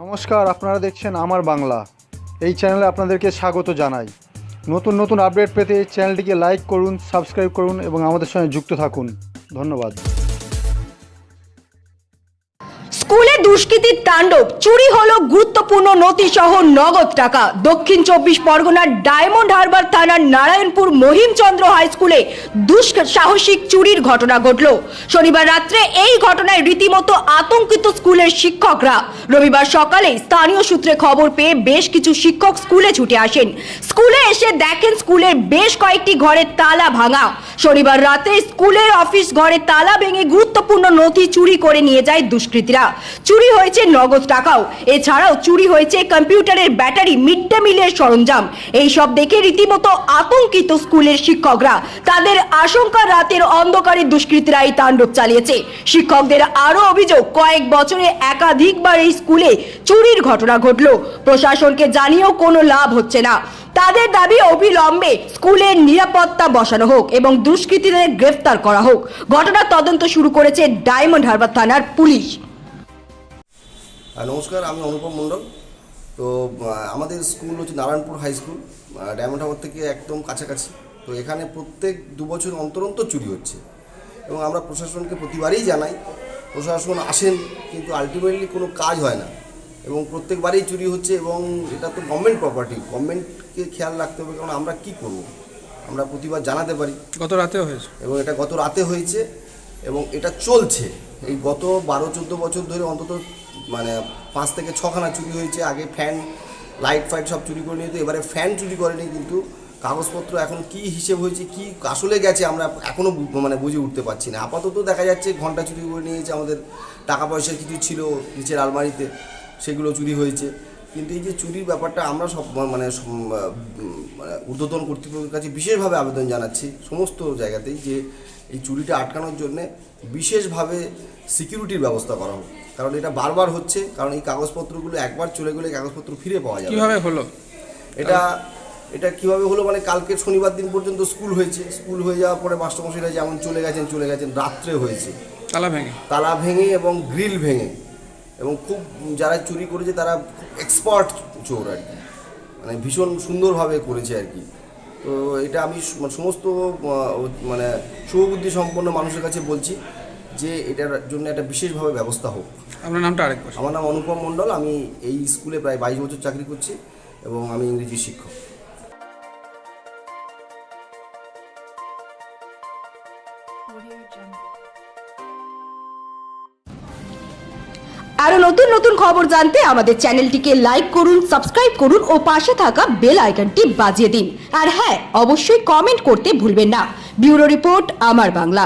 নমস্কার, আপনারা দেখছেন আমার বাংলা। এই চ্যানেলে আপনাদেরকে স্বাগত জানাই। নতুন নতুন আপডেট পেতে চ্যানেলটিকে লাইক করুন, সাবস্ক্রাইব করুন এবং আমাদের সঙ্গে যুক্ত থাকুন। ধন্যবাদ। স্কুলে দুষ্কৃতির তাণ্ডব। চুরি হলো গুরুত্বপূর্ণ নথি সহ নগদ টাকা। দক্ষিণ চব্বিশ পরগনার ডায়মন্ড হারবার থানার নারায়ণপুর মহিমচন্দ্র হাই স্কুলে দুঃসাহসিক চুরির ঘটনা ঘটল। শনিবার রাত্রে এই ঘটনায় রীতিমতো আতঙ্কিত স্কুলের শিক্ষকরা। রবিবার সকালে স্থানীয় সূত্রে খবর পেয়ে বেশ কিছু শিক্ষক স্কুলে ছুটে আসেন। স্কুলে এসে দেখেন স্কুলের বেশ কয়েকটি ঘরের তালা ভাঙা। শনিবার রাতে স্কুলের অফিস ঘরে তালা ভেঙে গুরুত্বপূর্ণ নথি চুরি করে নিয়ে যায় দুষ্কৃতীরা। চুরি হয়েছে নগদ টাকাও। এছাড়াও চুরি হয়েছে কম্পিউটারের ব্যাটারি মিড ডে মিলের সরঞ্জাম। এই সব দেখে রীতিমতো আতঙ্কিত স্কুলের শিক্ষকরা। তাদের আশঙ্কা রাতের অন্ধকারে দুষ্কৃতীরা এই তাণ্ডব চালিয়েছে। শিক্ষকদের আরও অভিযোগ, কয়েক বছরে একাধিকবার এই স্কুলে চুরির ঘটনা ঘটল। প্রশাসনকে জানিয়েও কোনো লাভ হচ্ছে না। তাদের দাবি অবিলম্বে স্কুলের নিরাপত্তা বসানো হোক এবং দুষ্কৃতীদের গ্রেফতার করা হোক। ঘটনার তদন্ত শুরু করেছে ডায়মন্ড হারবার থানার পুলিশ। নমস্কার আমি অনুপম মণ্ডল। তো আমাদের স্কুল হচ্ছে নারায়ণপুর হাই স্কুল ডায়মন্ড হারবার থেকে একদম কাছাকাছি। তো এখানে প্রত্যেক দু বছর অন্তর অন্তর চুরি হচ্ছে। এবং আমরা প্রশাসনকে প্রতিবারই জানাই প্রশাসন আসেন কিন্তু আলটিমেটলি কোনো কাজ হয় না। এবং প্রত্যেকবারই চুরি হচ্ছে এবং এটা তো গভর্নমেন্ট প্রপার্টি গভর্নমেন্টকে খেয়াল রাখতে হবে কারণ আমরা কি করব? আমরা প্রতিবার জানাতে পারি। গত রাতে হয়েছে। এবং এটা গত রাতে হয়েছে এবং এটা চলছে। এই গত বারো চোদ্দ বছর ধরে অন্তত মানে পাঁচ থেকে ছখানা চুরি হয়েছে। আগে ফ্যান লাইট ফাইট সব চুরি করে নিত এবারে ফ্যান চুরি করেনি কিন্তু কাগজপত্র এখন কি হিসেব হয়েছে, কি আসলে গেছে আমরা এখনও মানে বুঝে উঠতে পারছি না। আপাতত দেখা যাচ্ছে ঘণ্টা চুরি করে নিয়েছে আমাদের, টাকা পয়সা কিছু ছিল নিচের আলমারিতে, সেগুলো চুরি হয়েছে। কিন্তু এই যে চুরির ব্যাপারটা আমরা সব মানে মানে ঊর্ধ্বতন কর্তৃপক্ষের কাছে বিশেষভাবে আবেদন জানাচ্ছি সমস্ত জায়গাতেই যে এই চুরিটা আটকানোর জন্যে বিশেষভাবে সিকিউরিটির ব্যবস্থা করা হোক। কারণ এটা বারবার হচ্ছে কারণ এই কাগজপত্রগুলো একবার চলে গেলে কাগজপত্র ফিরে পাওয়া যাবে। না। কীভাবে হলো? এটা এটা কীভাবে হলো? মানে কালকে শনিবার দিন পর্যন্ত স্কুল হয়েছে। স্কুল হয়ে যাওয়ার পরে মাস্টারমশাইরা যেমন চলে গেছেন চলে গেছেন রাত্রে হয়েছে। তালা ভেঙে? তালা ভেঙে এবং গ্রিল ভেঙে। এবং খুব যারা চুরি করেছে তারা খুব এক্সপার্ট চোর আর কি। মানে ভীষণ সুন্দরভাবে করেছে আর কি। তো এটা আমি সমস্ত মানে শুভবুদ্ধি সম্পন্ন মানুষের কাছে বলছি। যে এটার জন্য একটা বিশেষভাবে ব্যবস্থা হোক। আপনার নামটা আরেকবার আমার নাম অনুপম মণ্ডল আমি এই স্কুলে প্রায় বাইশ বছর চাকরি করছি এবং আমি ইংরেজি শিক্ষক। আরও নতুন নতুন খবর জানতে আমাদের চ্যানেলটিকে লাইক করুন সাবস্ক্রাইব করুন ও পাশে থাকা বেল আইকনটি বাজিয়ে দিন। আর হ্যাঁ অবশ্যই কমেন্ট করতে ভুলবেন না। ব্যুরো রিপোর্ট আমার বাংলা।